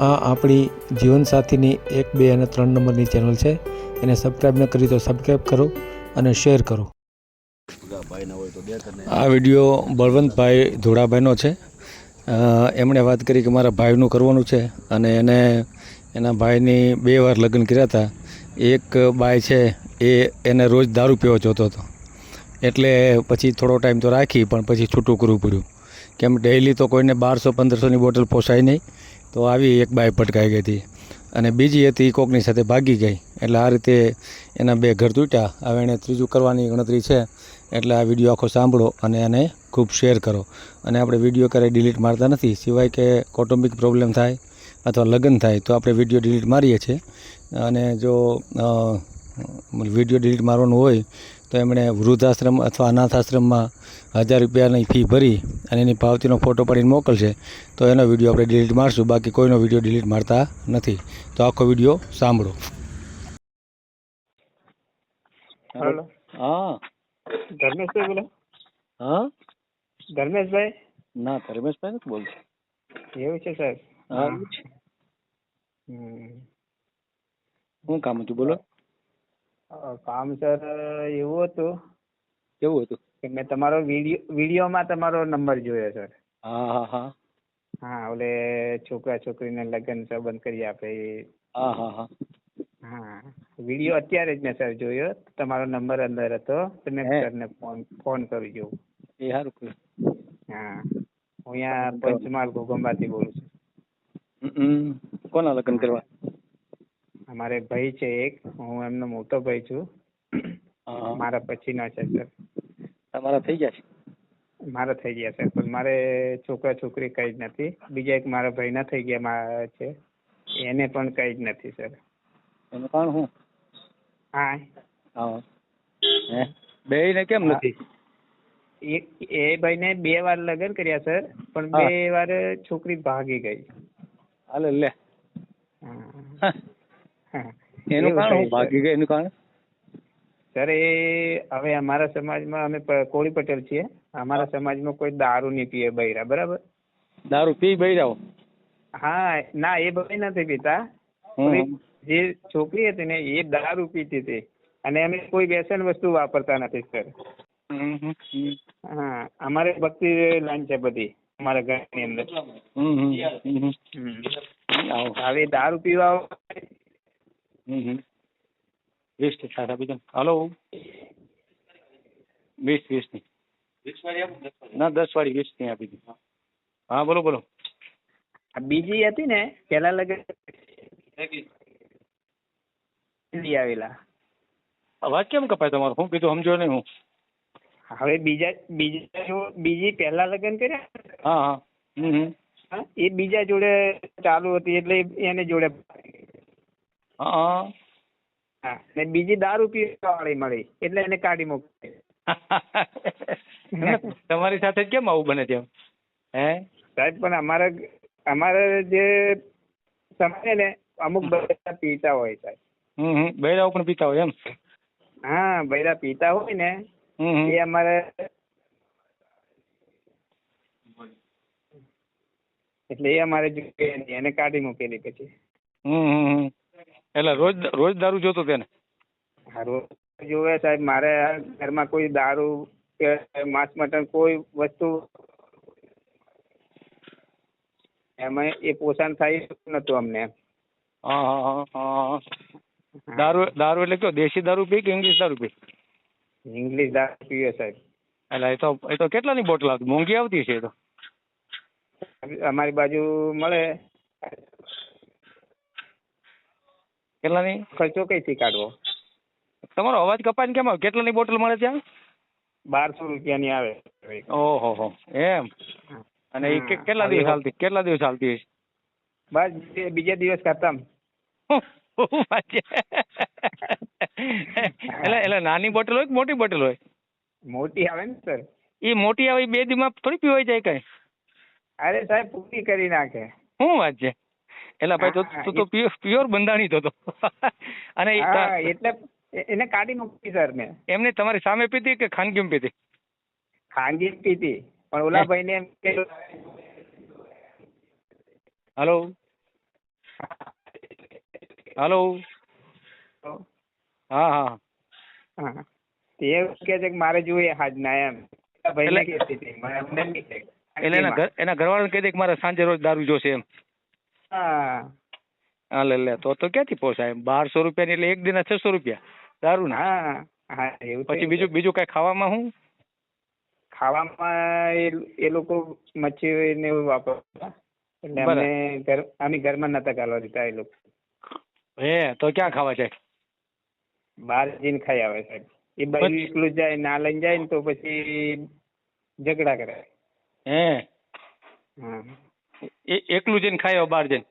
આ આપણી જીવનસાથીની એક, બે અને ત્રણ નંબરની ચેનલ છે. એને સબસ્ક્રાઈબ ન કરી તો સબસ્ક્રાઈબ કરો અને શેર કરો. આ વીડિયો બળવંતભાઈ ધોળાભાઈનો છે. એમણે વાત કરી કે મારા ભાઈનું કરવાનું છે અને એને, એના ભાઈની બે વાર લગ્ન કર્યા હતા. એક બાય છે એ એને રોજ દારૂ પીવો જોતો હતો. એટલે પછી થોડો ટાઈમ તો રાખી પણ પછી છૂટું કરવું પડ્યું. કેમ ડેઈલી તો કોઈને બારસો, પંદરસોની બોટલ પોસાય નહીં. તો આવી એક બાઈ પટકાઈ ગઈ હતી. અને બીજી હતી ઈ કોકની સાથે ભાગી ગઈ. એટલે આ રીતે એના બે ઘર તૂટ્યા. હવે એણે ત્રીજું કરવાની ગણતરી છે. એટલે આ વીડિયો આખો સાંભળો અને એને ખૂબ શેર કરો. અને આપણે વીડિયો ક્યારેય ડિલીટ મારતા નથી. સિવાય કે કૌટુંબિક પ્રોબ્લેમ થાય અથવા લગ્ન થાય તો આપણે વીડિયો ડિલીટ મારીએ છીએ. અને જો વીડિયો ડિલીટ મારવાનું હોય તો એમણે વૃદ્ધાશ્રમ અથવા અનાથાશ્રમમાં હજાર રૂપિયાની ફી ભરી અને એની પાવતીનો ફોટો પાડીને મોકલશે. તો એનો વીડિયો આપણે ડિલીટ મારશું બાકી કોઈનો વીડિયો ડિલીટ મારતા નથી. તો આખો વીડિયો સાંભળો. હેલો હા. ધર્મેશભાઈ બોલો. હા? ધર્મેશભાઈ? ના ધર્મેશભાઈ નથી બોલતો. એવું છે સાહેબ? હા. હમ. શું કામ હતું બોલો. કામ સર એવું હતું. કેવું હતું? કે મેં તમારો વીડિયો વિડીયોમાં તમારો નંબર જોયો સર. હા હા હા. હા ઓલે છોકરા છોકરીને લગ્ન સંબંધ કરી આપે એ. હા હા હા. હા. વીડિયો અત્યારે જ મેં સર જોયો. તમારો નંબર અંદર હતો. તો મેં? સરને ફોન ફોન કરી જોઉં. એ સારું કર્યું હા. હું અહીંયા પંચમહાલ ઘોગંબાથી બોલું છું. કોના લગ્ન કરવા? અમારે ભાઈ છે એક હું એમનો મોટો ભાઈ છું. મારા પછીનો છે સર તમારા થઈ ગયા છે? મારા થઈ ગયા સર પણ મારે છોકરા છોકરી કઈ જ નથી. બીજા એક મારા ભાઈના થઈ ગયા મારા છે. એને પણ કઈ જ નથી સર એનું કારણ હું હા. હા. હે? બે ને કેમ નથી? એ ભાઈને બે વાર લગ્ન કર્યા સર પણ બે વાર છોકરી ભાગી ગઈ. હાલે લે. એનું કારણ શું ભાગી ગઈ એનું કારણ? સર એ હવે અમારા સમાજમાં અમે કોળી પટેલ છીએ. અમારા સમાજમાં કોઈ દારૂ નહીં પીએ બૈરા બરાબર? દારૂ પી બૈરાઓ? હા ના એ ભાઈ નથી પીતા. જે છોકરી હતી ને એ દારૂ પીતી હતી. અને અમે કોઈ વ્યસન વસ્તુ વાપરતા નથી સર. હા અમારે ભક્તિ લાઈન છે બધી અમારા ઘરની અંદર. હવે દારૂ પીવા વીસથી સાત આપી દો હલો વીસ વીસની ના દસ વાળી વીસની આપી દો હા બોલો બોલો. બીજી હતી ને પેલા લગે આવેલા. અવાજ કેમ કપાય તમારો? શું કીધું સમજો નહીં હું. હવે બીજા બીજા જો બીજી પહેલા લગ્ન કર્યા? હા હા. હા, એ બીજા જોડે ચાલુ હતી એટલે એને જોડે હા. ને બીજી દારૂ પીવા વાળી મળી એટલે એને કાઢી મૂકી. તમારી સાથે કેમ આવું બને છે હે? સાહેબ પણ અમારે અમારે જે સમય ને અમુક બધા પીતા હોય સાહેબ. હમ બૈરાઓ પણ પીતા હોય એમ? હા બૈરા પીતા હોય ને. એ અમારે એટલે એ અમારે જોઈએ એને કાઢી મૂકેલી પછી. હમ. એટલે રોજ રોજ દારૂ જોતો તેને? રોજ જોવે સાહેબ મારે ઘરમાં કોઈ દારૂ કે માંસ મટન કોઈ વસ્તુ એમાં એ પોષણ થાય નતું અમને. દારૂ દારૂ એટલે કયો? દેશી દારૂ પી કે ઇંગ્લિશ દારૂ પી? ઇંગ્લિશ દારૂ પીવે સાહેબ. એટલે એ તો એ તો કેટલાની બોટલ આવતી? મોંઘી આવતી છે એ તો? અમારી બાજુ મળે. કેટલાની? ખર્ચો કઈથી કાઢવો? તમારો અવાજ કપાય ને કેમ? આવે કેટલાની બોટલ મળે ત્યાં બારસો રૂપિયાની આવે ઓહો હો. એમ? અને એ કેટલા દિવસ ચાલતી કેટલા દિવસ ચાલતી હશે બસ બીજે- દિવસ ખતમ એટલે એટલે નાની બોટલ હોય કે મોટી બોટલ હોય? મોટી આવે ને સર. એ મોટી આવે બે દીમાં થોડી પીવાઈ જાય કઈ. અરે સાહેબ પૂરી કરી નાખે. શું વાત છે એટલે ભાઈ તો તો પ્યોર બંધાણી તો અને એટલે એને કાઢી મૂકી સર ને. એમને તમારી સામે પીતી કે ખાનગીમ પીતી ખાનગી પીતી પણ ઓલા ભાઈને એમ કે હલો? હાલો? હા હા. હા. તે એવું કે છે કે મારે જોઈએ હાજના એમ. ભાઈને એટલે- કહેતી હતી એના ઘરવાળાને કહી દે કે મારે સાંજે રોજ દારૂ જોશે એમ. હા. હા લે લે. તો તો ક્યાંથી પોસાય? બારસો રૂપિયા એટલે એક દિના છસો રૂપિયા. દારૂ ના? હા હા એવું પછી બીજું બીજું કઈ ખાવામાં શું ખાવામાં એ એ લોકો મચ્છી ને એવું વાપરતા. એટલે અમે ઘર અમે ઘરમાં નતા ગાલવા દીધા એ લોકો. હે તો ક્યાં ખાવા છે બહાર જઈને ખાઈ આવે સાહેબ એ બાજુ એકલું જાય ના લઈને જાય ને તો પછી ઝઘડા કરે. હે. હા. એ એકલું જઈને ખાઈ આવો બહાર જઈને.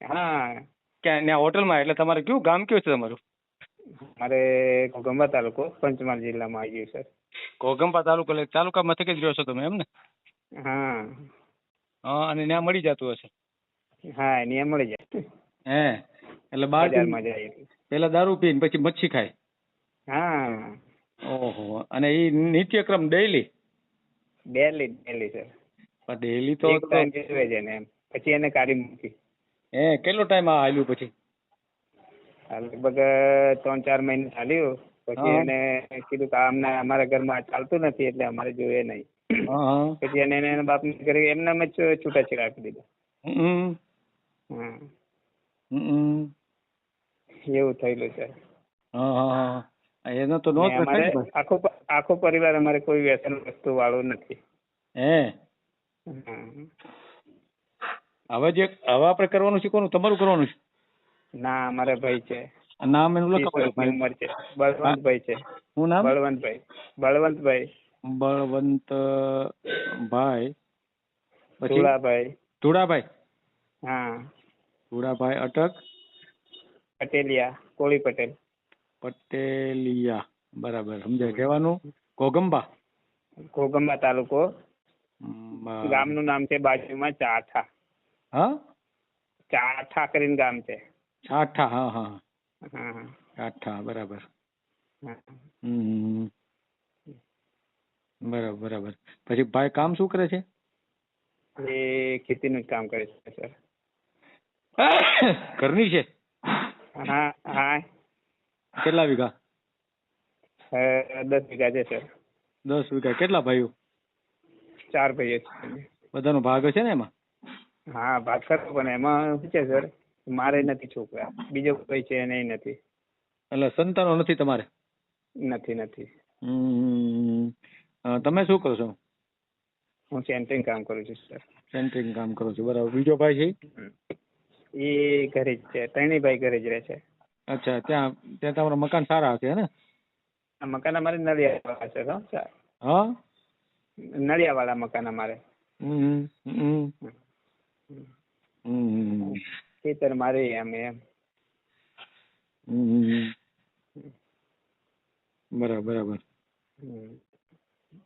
હા. ક્યાં ત્યાં હોટલમાં? એટલે તમારે કયું ગામ કયું છે તમારું? મારે ઘોઘંબા તાલુકો પંચમહાલ જિલ્લામાં આવી ગયું સર ઘોઘંબા તાલુકો એટલે તાલુકા મથકે જ રહ્યો છો તમે એમ ને? હા. હા અને ત્યાં મળી જતું હશે? હા ત્યાં મળી જાય. હે એટલે બહાર જાય. પેલા દારૂ પીને પછી મચ્છી ખાય? હા. ઓહો અને એ નિત્યક્રમ ડેઈલી? Daily daily sir. પણ ડેલી તો પછી એને કાઢી મૂકી. હે કેટલો ટાઈમ આ હાલ્યું પછી? લગભગ ત્રણ ચાર મહિને ચાલ્યું પછી એને કીધું કે આમને અમારા ઘરમાં ચાલતું નથી એટલે અમારે જોઈએ નહીં. પછી એને એના બાપ ને ઘરે એમનામ જ છૂટાછેડા આપી દીધા. એવું થયેલું છે. એનો તો નો આખો આખો પરિવાર અમારે કોઈ વ્યસન વસ્તુ વાળો નથી. હા. હવે જે હવે આપણે કરવાનું છે કોનું? તમારું કરવાનું છે? ના મારા ભાઈ છે. નામ એનું ત્રીસ ઉંમર છે. બળવંતભાઈ છે. હું નામ? બળવંતભાઈ. બળવંતભાઈ. બળવંત ભાઈ પછી? ધુળાભાઈ. ધુડાભાઈ હા. ધુડાભાઈ અટક. પટેલિયા કોળી પટેલ. પટેલિયા. બરાબર સમજાય. કહેવાનું કોગંબા ઘોગંબા તાલુકો. ગામનું નામ છે બાજુમાં ચાઠા. હા? ચાઠા કરીને ગામ છે. ચાઠા હા હા. ચાઠા બરાબર. બરાબર બરાબર. પછી ભાઈ કામ શું કરે છે? એ ખેતીનું જ કામ કરે છે સર. ઘરની છે? હા હા. કેટલા વીઘા? દસ વીઘા છે સર. દસ વીઘા. કેટલા ભાઈઓ? ચાર ભાઈઓ છે બધાનો ભાગ છે ને એમાં? હા ભાગ ખરો પણ એમાં શું છે સર મારે નથી છોકરા. બીજો કોઈ છે એને નથી. એટલે સંતાનો નથી તમારે? નથી નથી. તમે શું કરો છો? હું સેન્ટરિંગ કામ કરું છું સર સેન્ટરિંગ કામ કરું છું. બરાબર. બીજો ભાઈ છે એ ઘરે જ છે. ત્રણેય ભાઈ ઘરે જ રહે છે. અચ્છા ત્યાં ત્યાં તમારા મકાન સારા હશે ને? આ મકાન અમારે નળિયાવાળા છે હો, હા? નળિયાવાળા મકાન અમારે. ખેતર મારે અમે એમ. બરાબર બરાબર.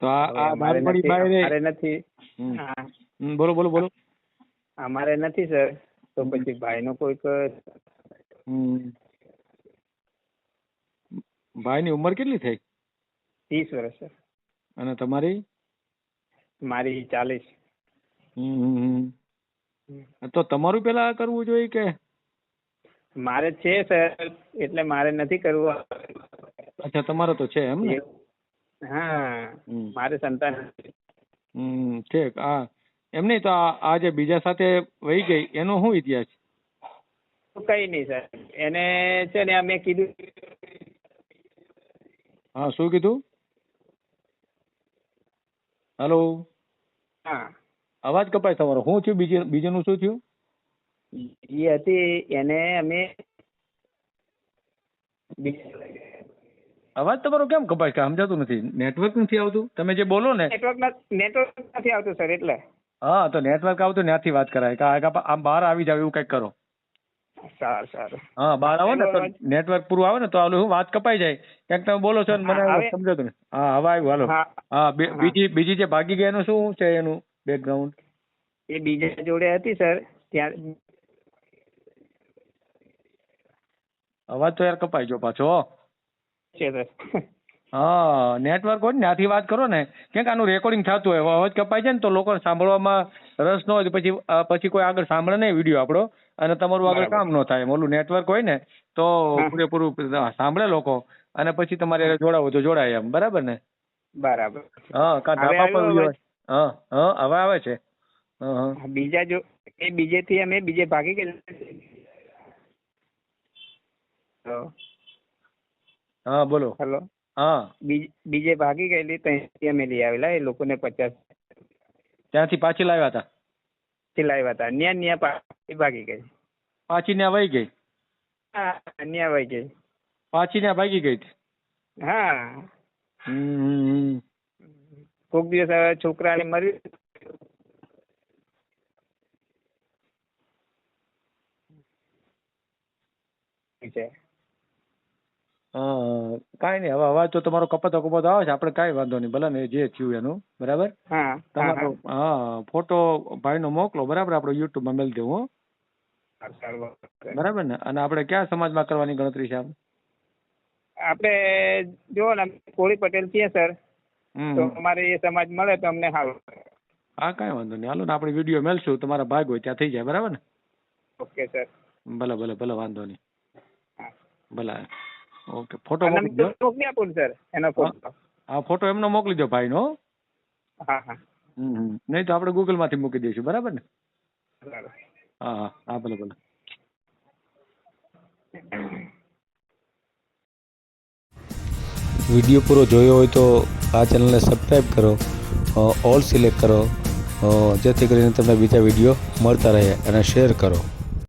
તો આ અમારે નાનપણી નથી બાયરે નથી હા. બોલો બોલો બોલો. અમારે નથી સર. તો પછી ભાઈનો કોઈક ભાઈની ઉંમર કેટલી થઈ? ત્રીસ વર્ષ સર. અને તમારી? મારી ચાલીસ. તો તમારું પેલા કરવું જોઈએ કે? મારે છે સર એટલે મારે નથી કરવું. અચ્છા તમારે તો છે એમ ને? હા. મારે સંતાન છે હમ ઠીક. આ એમ નહીં તો આ આ જે બીજા સાથે વહી ગઈ એનો શું ઇતિહાસ? કઈ નહીં સર. એને છે ને મેં કીધું. હા શું કીધું? હેલો. હા. અવાજ કપાય તમારો. શું થયું? બીજે બીજાનું શું થયું? એ હતી એને અમે અવાજ તમારો કેમ કપાય? કે સમજાતું નથી. નેટવર્ક નથી આવતું? તમે જે બોલો ને નેટવર્ક નેટવર્ક નથી આવતું સર એટલે. હા તો નેટવર્ક આવતું ત્યાંથી વાત કરાય. કે આ- આમ બહાર આવી જાવ એવું કંઈક કરો. સારું સારું. હા બહાર આવો ને નેટવર્ક પૂરું આવે ને તો આલું વાત કપાઈ જાય. ક્યાંક તમે બોલો છો ને મને સમજાતું નથી હા હવે આવ્યું હાલો. હા. બીજી બીજી જે ભાગી ગયા એનું શું છે એનું બેકગ્રાઉન્ડ એ બીજા જોડે હતી સર ત્યાં અવાજ તો યાર કપાઈ ગયો પાછો છે સર હા નેટવર્ક હોય ને ત્યાંથી વાત કરો ને. કેમ કે આનું રેકોર્ડિંગ થતું હોય અવાજ કપાય છે ને તો લોકોને સાંભળવામાં રસ ન હોય તો પછી પછી કોઈ આગળ સાંભળે નહીં વીડિયો આપણો અને તમારું આગળ કામ ન થાય. એમ ઓલું નેટવર્ક હોય ને તો. પૂરેપૂરું સાંભળે લોકો અને પછી તમારે જોડાવો તો જોડાય એમ. બરાબર ને? બરાબર. હા કાં ધાબા પર. હા હા હવે આવે છે. બીજા જો એ બીજેથી અમે બીજે ભાગી ગયેલા હા બોલો. હેલો. હા. બીજ- બીજે ભાગી ગયેલી ત્યાંથી અમે લઈ આવેલા એ લોકોને પચાસ ત્યાંથી પાછી લાવ્યા હતા? પાછી લાવ્યા હતા. ન્યા ન્યા પાછી ભાગી ગઈ. પાછી ન્યા વહી ગઈ? હા ન્યા વહી ગઈ. પાછી ત્યાં ભાગી ગઈ હતી. હા. કોક દિવસ હવે છોકરાને મરી છે હા કાંઈ નહીં. હવે અવાજ તો તમારો કપાતો કપાતો આવે છે. આપણે કાંઈ વાંધો નહીં. ભલે ને જે થયું એનું. બરાબર? હા તમારો હા. ફોટો ભાઈનો મોકલો. બરાબર? આપણે યુટ્યુબમાં મેળ દેવું હો. બરાબર ને? અને આપણે કયા સમાજમાં કરવાની ગણતરી છે આપણે જો ને કોળી પટેલ છીએ સર. તો અમારે એ સમાજ મળે તો અમને સારું હા કાંઈ વાંધો નહીં. હાલો ને આપણે વીડિયો મેળશું તમારા ભાગ હોય ત્યાં થઈ જાય. બરાબર ને? Okay sir. ભલે ભલે ભલે વાંધો નહીં. ભલે. ઓકે ફોટો મોકલી દો. આપું સર એનો ફોટો હા ફોટો એમનો મોકલી દો ભાઈનો. હા હા. નહીં તો આપણે ગૂગલમાંથી મૂકી દઈશું બરાબર ને? હા હા. હા ભલે ભલે. વીડિયો પૂરો જોયો હોય તો આ ચેનલને સબસ્ક્રાઈબ કરો ઓલ સિલેક્ટ કરો જેથી કરીને તમને બીજા વીડિયો મળતા રહે અને શેર કરો.